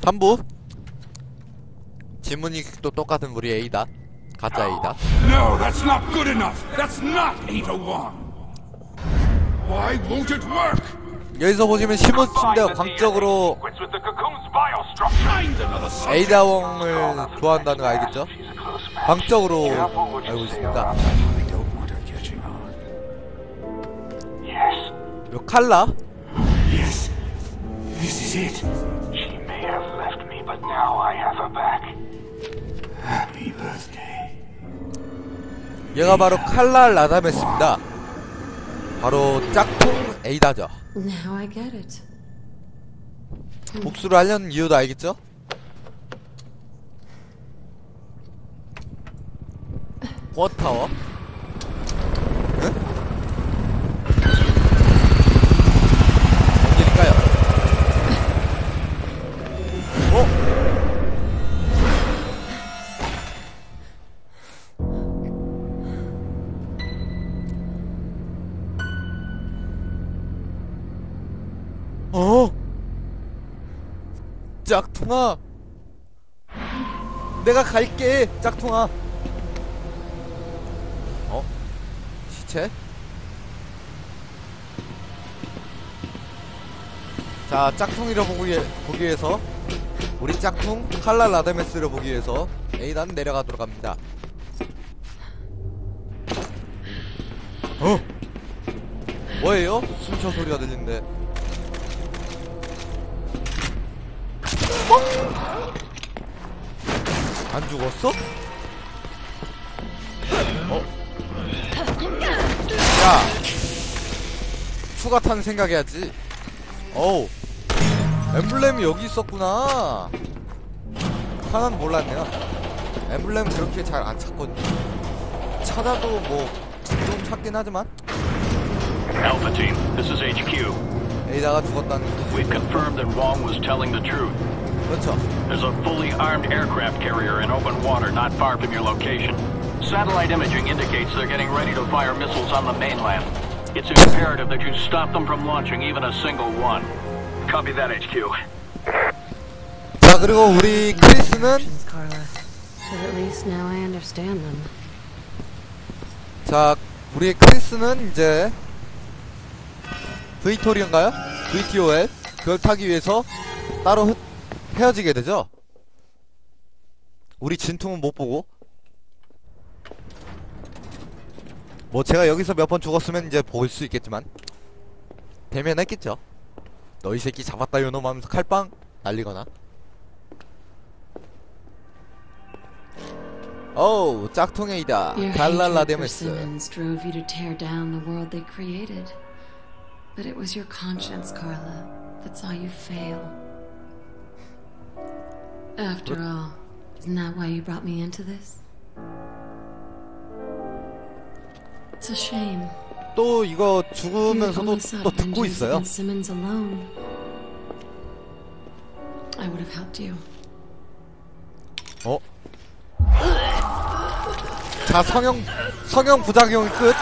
3부 질문이 또 똑같은 우리 A다 가짜 A다 No, that's not good enough. That's not 801. Why won't it work? 여기서 보시면 시몬 침대가 광적으로. A다왕을 좋아한다는 거 알겠죠? 광적으로 알고 있습니다 요 칼라 Yes, this is it. 얘가 바로 칼라 라다메스입니다. 바로 짝퉁 A다죠. Now I get it. 복수를 하려는 이유도 알겠죠? 버타워 짝퉁아 내가 갈게 짝퉁아 어? 시체? 자 짝퉁이를 보기, 보기 위해서 우리 짝퉁 칼라 라데메스를 보기 위해서 A단 내려가도록 합니다 어? 뭐예요? 숨쉬어 소리가 들리는데 안 죽었어? 어? 야! 추가 탄 생각해야지. 어우. 엠블렘이 여기 있었구나. 하나는 몰랐네요. 엠블렘 그렇게 잘 안 찾거든요. 찾아도 뭐, 좀 찾긴 하지만, Alpha Team, this is HQ. 에이다가 죽었다는 뜻이 We've confirmed that Wong was telling the truth. 그렇죠. There's a fully armed aircraft carrier in open water not far from your location. Satellite imaging indicates they're getting ready to fire missiles on the mainland. It's imperative that you stop them from launching even a single one. Copy that, HQ. 자, 그리고 우리 크리스는, Carla. But at least now I understand them. 자, 우리 크리스는 이제, V토리인가요? VTOL? 그걸 타기 위해서 따로 헤, 헤어지게 되죠? 우리 진퉁은 못 보고. 뭐 제가 여기서 몇 번 죽었으면 이제 볼 수 있겠지만 대면했겠죠. 너이 새끼 잡았다 요놈 하면서 칼빵 날리거나. 어우 짝퉁이다. World they created. But it was your conscience, Carla, that saw you fail. After all, isn't that why you brought me into this? It's a shame. 또 이거 죽으면서도 또 듣고 있어요. Simmons alone, I would have helped you. 어? 자 성형 성형 부작용이 끝.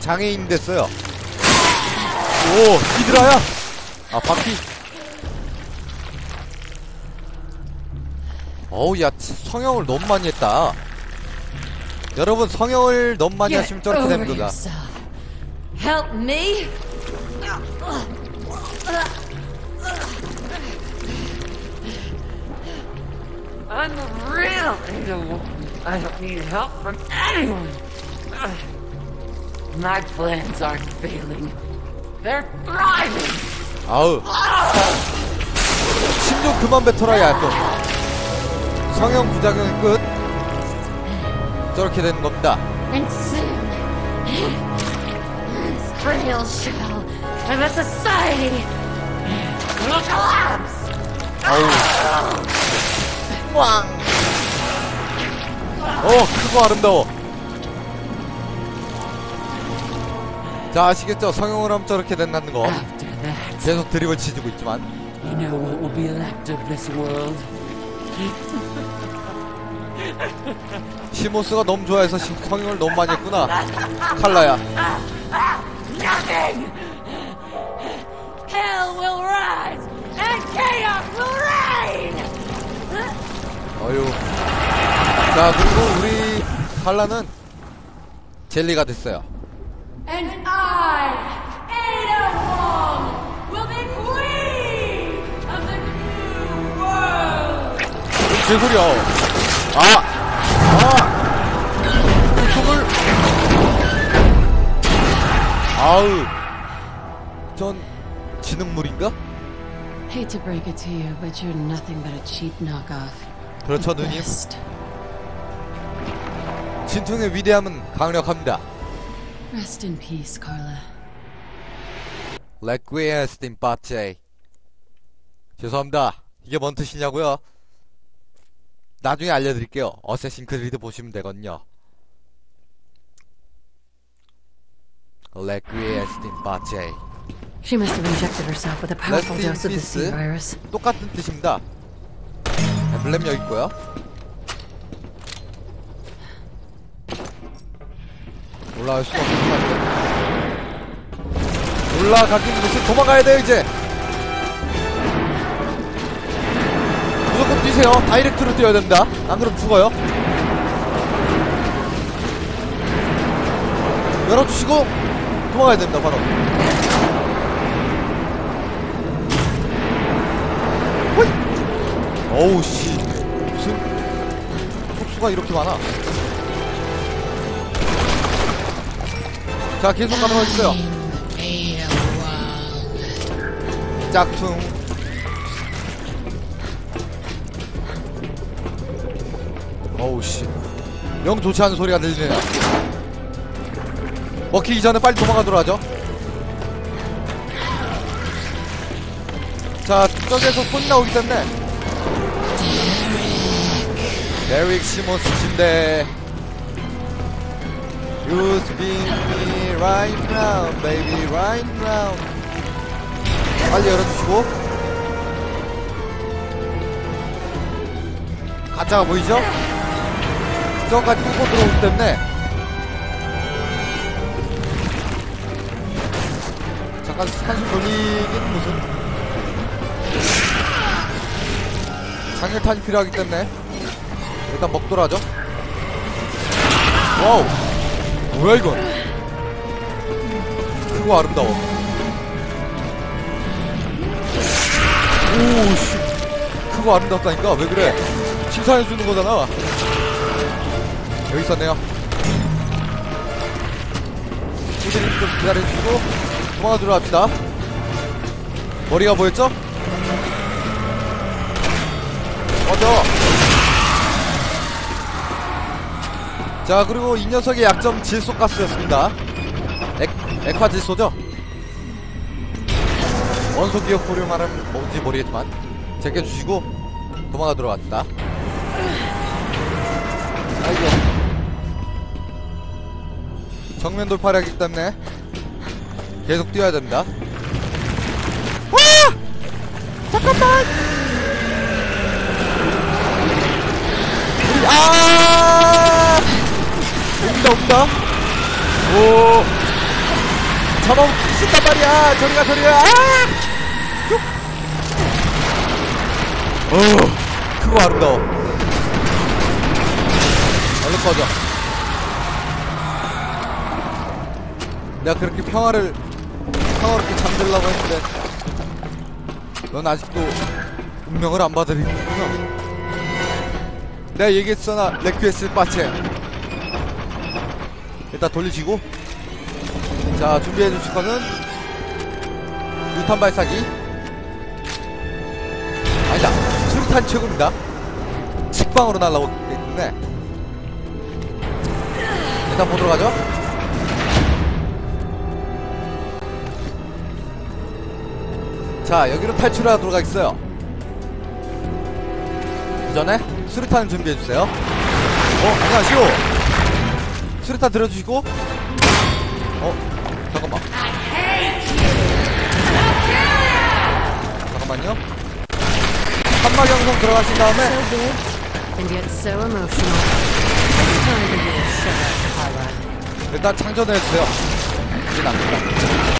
장애인 됐어요. 오 히드라야. 아 바퀴. 어우 야 성형을 너무 많이 했다. 여러분 성형을 너무 많이 하시면 저렇게 yourself. Help me. I'm the real Ada I don't need help from anyone. My plans aren't failing. They're thriving. 아우 심좀 그만 뱉어라 야또 성형 부작용이 끝 저렇게 되는 겁니다 And soon, this frail shell of a society will collapse. 아우 왕 어, 크고 아름다워. 자, 아시겠죠? 성형을 하면 저렇게 된다는 거. 계속 드립을 치고 있지만 You know what will be left of this world? 시모스가 너무 좋아해서 성형을 너무 많이 했구나 칼라야 Nothing! Hell will rise! And chaos will reign! 어휴 자 그리고 우리 칼라는 젤리가 됐어요 And I 제 소리야. 아! 아! 손을. 아우. 전 지능물인가? Hate to break it to you, but you're nothing but a cheap knockoff. 그렇죠, 누님. 진퉁의 위대함은 강력합니다. Rest in peace, Carla. 레퀴에스틴 바체. 죄송합니다. 이게 뭔 뜻이냐고요? 나중에 알려드릴게요. 어쌔신 크리드 보시면 되거든요. 레퀴에스틴 바체. She must have injected herself with a powerful dose of the peace. virus. 똑같은 뜻입니다. 엠블렘 여기 있고요. 올라갈 수가 없는 것 같아요. 올라가긴 무슨 도망가야 돼요 이제. 뛰세요. 다이렉트로 뛰어야 됩니다. 안 그러면 죽어요. 열어주시고 도망가야 됩니다 바로. 어우 씨 무슨 촉수가 이렇게 많아 자 계속 가능할 있어요 짝퉁 어우 씨 영 좋지 않은 소리가 들리네요 먹히기 전에 빨리 도망가도록 하죠 자 저기에서 손이 나오기 때문에 데릭 시몬스 침대 You spin me right now, baby, right now. 빨리 열어주시고. 가짜가 보이죠? 저까지 뚫고 들어오기 때문에. 잠깐 한숨 돌리긴 무슨. 장렬탄이 필요하기 때문에. 일단 하죠. 와우. 뭐야 이건? 크고 아름다워. 오 씨. 크고 아름답다니까 왜 그래? 칭찬해 주는 거잖아. 여기 있었네요. 후대님 좀 기다려주시고 도망가 들어갑시다. 머리가 보였죠? 맞아. 자 그리고 이 녀석의 약점 질소가스였습니다 액, 액화 질소죠 원소 기억 말하면 뭔지 모르겠지만 제껴주시고 도망가도록 합시다 아이고 정면 돌파를 하기 때문에 계속 뛰어야 됩니다. 와! 잠깐만! 아! 옵니다 옵니다. 오! 잡아먹기 싫단 말이야. 저리가 저리가. 아! 쭉! 어 크고 아름다워 얼른 꺼져 내가 그렇게 평화를 평화롭게 잠들라고 했는데 넌 아직도 운명을 안 받아들이는구나. 내가 얘기했잖아 레퀴에스 빠체 일단 돌리시고. 자 준비해 주실 거는 유탄 발사기. 아니다 수류탄 최고입니다. 직방으로 날라오기 때문에. 일단 보도록 하죠 자 여기로 탈출하도록 하겠어요. 그 전에 수류탄 준비해주세요. 어 안녕하시오 수류탄 들어주시고. 어 잠깐만. 잠깐만요. 한막 영상 들어가신 다음에. 일단 창전해주세요. 이제 납니다